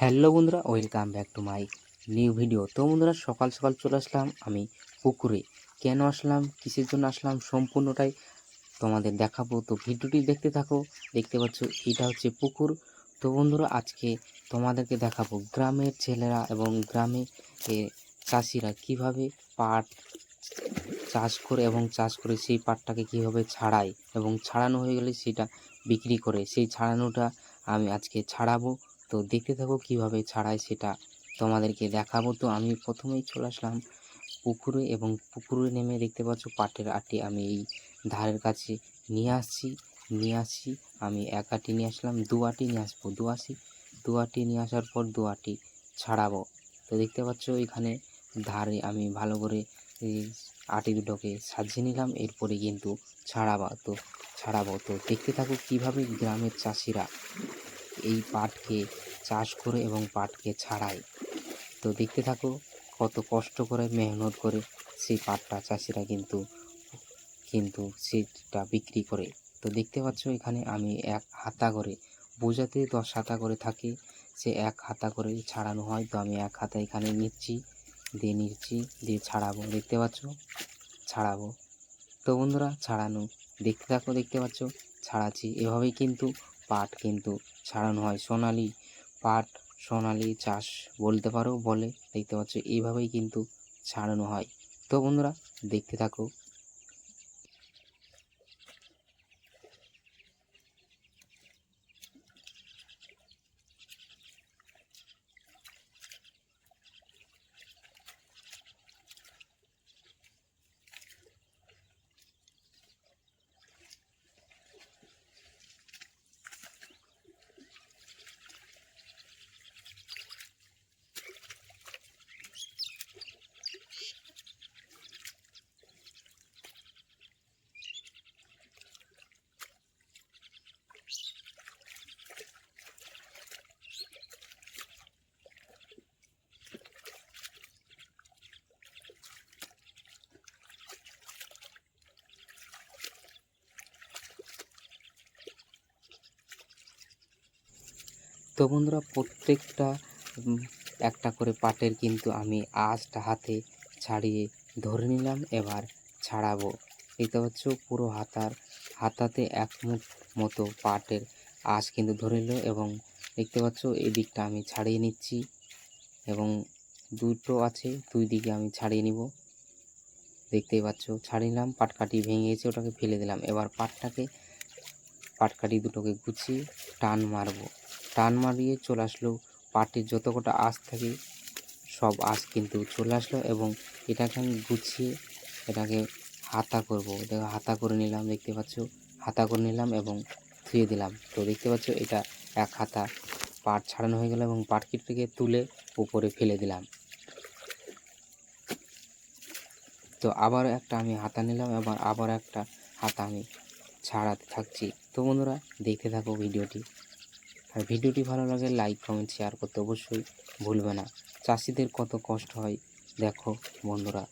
Hello বন্ধুরা, welcome back to my new video. তো বন্ধুরা, সকাল সকাল চলে আসলাম আমি পুকুরে। কেন আসলাম, কিসের জন্য আসলাম, সম্পূর্ণটাই তোমাদের দেখাবো। তো ভিডিওটি দেখতে থাকো, দেখতে পাচ্ছ এটা হচ্ছে পুকুর। তো বন্ধুরা, আজকে তোমাদেরকে দেখাবো গ্রামের ছেলেরা এবং গ্রামে চাষিরা কীভাবে পাট চাষ করে এবং চাষ করে সেই পাটটাকে কীভাবে ছাড়ায় এবং ছাড়ানো হয়ে গেলে সেটা বিক্রি করে। সেই ছাড়ানোটা আমি আজকে ছাড়াবো। তো দেখতে থাকো কীভাবে ছাড়াই সেটা তোমাদেরকে দেখাবো। তো আমি প্রথমেই চলে আসলাম পুকুরে এবং পুকুরে নেমে দেখতে পাচ্ছ পাটের আটি আমি এই ধারের কাছে নিয়ে আসছি নিয়ে আসছি। আমি এক আটি নিয়ে আসলাম, দু আটি নিয়ে আসব, দু আসি দু আটি নিয়ে আসার পর দু আটি ছাড়াবো। তো দেখতে পাচ্ছ এখানে ধারে আমি ভালো করে আটি দুটোকে সাজিয়ে নিলাম, এরপরে কিন্তু ছাড়াবা, তো ছাড়াবো। তো দেখতে থাকো কীভাবে গ্রামের চাষিরা এই পাটকে চাষ করে এবং পাটকে ছাড়ায় তো দেখতে থাকো, কত কষ্ট করে, মেহনত করে সেই পাটটা চাষিরা কিন্তু কিন্তু সেটা বিক্রি করে। তো দেখতে পাচ্ছ, এখানে আমি এক হাতা করে, বোঝাতে দশ হাতা করে থাকে সে এক হাতা করে ছাড়ানো হয়। তো আমি এক হাতা এখানে নিচ্ছি, দিয়ে নিচ্ছি, দিয়ে ছাড়াবো। দেখতে পাচ্ছ? ছাড়াবো। তো বন্ধুরা, ছাড়ানো। দেখতে থাকো, দেখতে পাচ্ছ? ছাড়াচ্ছি। এভাবেই কিন্তু পাট কিন্তু ছাড়ানো হয়। সোনালি পাট, সোনালি চাষ বলতে পারো, বলে দেখতে পাচ্ছ, এইভাবেই কিন্তু ছাড়ানো হয়। তো বন্ধুরা, দেখতে থাকো। তো বন্ধুরা প্রত্যেকটা একটা করে পাটের কিন্তু আমি আঁশটা হাতে ছাড়িয়ে ধরে নিলাম, এবার ছাড়াবো। দেখতে পাচ্ছ পুরো হাতার, হাতাতে এক মুঠ মতো পাটের আঁশ কিন্তু ধরে নিল এবং দেখতে পাচ্ছ এই দিকটা আমি ছাড়িয়ে নিচ্ছি এবং দুটো আছে, দুই দিকে আমি ছাড়িয়ে নিব। দেখতেই পাচ্ছ, ছাড়িয়ে নিলাম পাটকাঠি ভেঙে গেছে ওটাকে ফেলে দিলাম। এবার পাটটাকে পাটকাঠি দুটোকে গুছিয়ে টান মারবো। টান মারিয়ে চলে আসলো। পাটের যত কটা আঁশ থাকে, সব আঁশ কিন্তু চলে আসলো এবং এটাকে আমি গুছিয়ে এটাকে হাতা করব। দেখো, হাতা করে নিলাম, দেখতে পাচ্ছ? হাতা করে নিলাম এবং ধুয়ে দিলাম। তো দেখতে পাচ্ছ, এটা এক হাতা পাট ছাড়ানো হয়ে গেল এবং পাটকিটটাকে তুলে উপরে ফেলে দিলাম। তো আবার একটা আমি হাতা নিলাম এবার আবার একটা হাতা আমি ছাড়াতে থাকছি। তো বন্ধুরা, দেখতে থাকো ভিডিওটি। আর ভিডিওটি ভালো লাগে লাইক কমেন্ট শেয়ার করতে অবশ্যই ভুলবে না। চাষিদের কত কষ্ট হয়, দেখো বন্ধুরা।